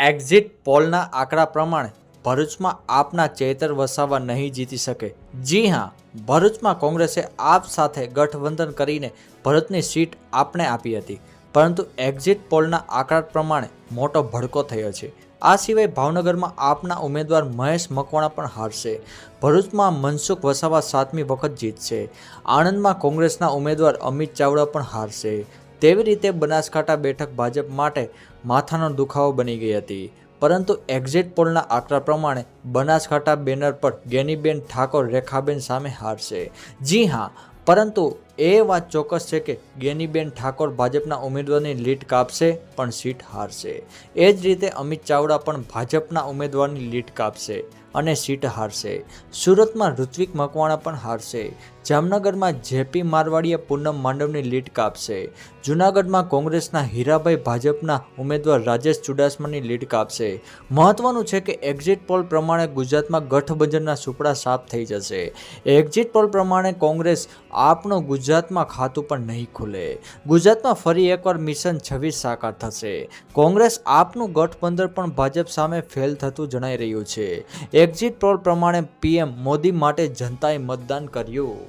Exit પોલના આંકડા પ્રમાણે ભરૂચમાં આપના ચેતર વસાવા નહીં જીતી શકે. જી હા, ભરૂચમાં કોંગ્રેસે આપ સાથે ગઠબંધન કરીને ભરૂચની સીટ આપને આપી હતી, પરંતુ એક્ઝિટ પોલના આંકડા પ્રમાણે મોટો ભડકો થયો છે. આ સિવાય ભાવનગરમાં આપના ઉમેદવાર મહેશ મકવાણા પણ હારશે. ભરૂચમાં મનસુખ વસાવા સાતમી વખત જીતશે. આણંદમાં કોંગ્રેસના ઉમેદવાર અમિત ચાવડા પણ હારશે. તેવી રીતે બનાસકાંઠા બેઠક ભાજપ માટે માથાનો દુખાવો બની ગઈ હતી. પરંતુ એક્ઝિટ પોલના આંકડા પ્રમાણે બનાસકાંઠા બેનર પર ગેનીબેન ઠાકોર રેખાબેન સામે હારશે. જી હા, પરંતુ એ વાત ચોક્કસ છે કે ગેનીબેન ઠાકોર ભાજપના ઉમેદવારની લીટ કાપશે, પણ સીટ હારશે. એ જ રીતે અમિત ચાવડા પણ ભાજપના ઉમેદવારની લીટ કાપશે અને સીટ હારશે. સુરતમાં ઋત્વિક મકવાણા પણ હારશે. જામનગરમાં જેપી મારવાડીએ પૂનમ માંડવની લીટ કાપશે. જૂનાગઢમાં કોંગ્રેસના હીરાભાઈ ભાજપના ઉમેદવાર રાજેશ ચુડાસમાની લીટ કાપશે. મહત્વનું છે કે એક્ઝિટ પોલ પ્રમાણે ગુજરાતમાં ગઠબંધનના સુપડા સાફ થઈ જશે. એક્ઝિટ પોલ પ્રમાણે કોંગ્રેસ આપનું ગુજરાતમાં ખાતું પણ નહીં ખુલે. ગુજરાતમાં ફરી એકવાર મિશન છવ્વીસ સાકાર થશે. કોંગ્રેસ આપનું ગઠબંધન પણ ભાજપ સામે ફેલ થતું જણાઈ રહ્યું છે. એક્ઝિટ પોલ પ્રમાણે પીએમ મોદી માટે જનતાએ મતદાન કર્યું.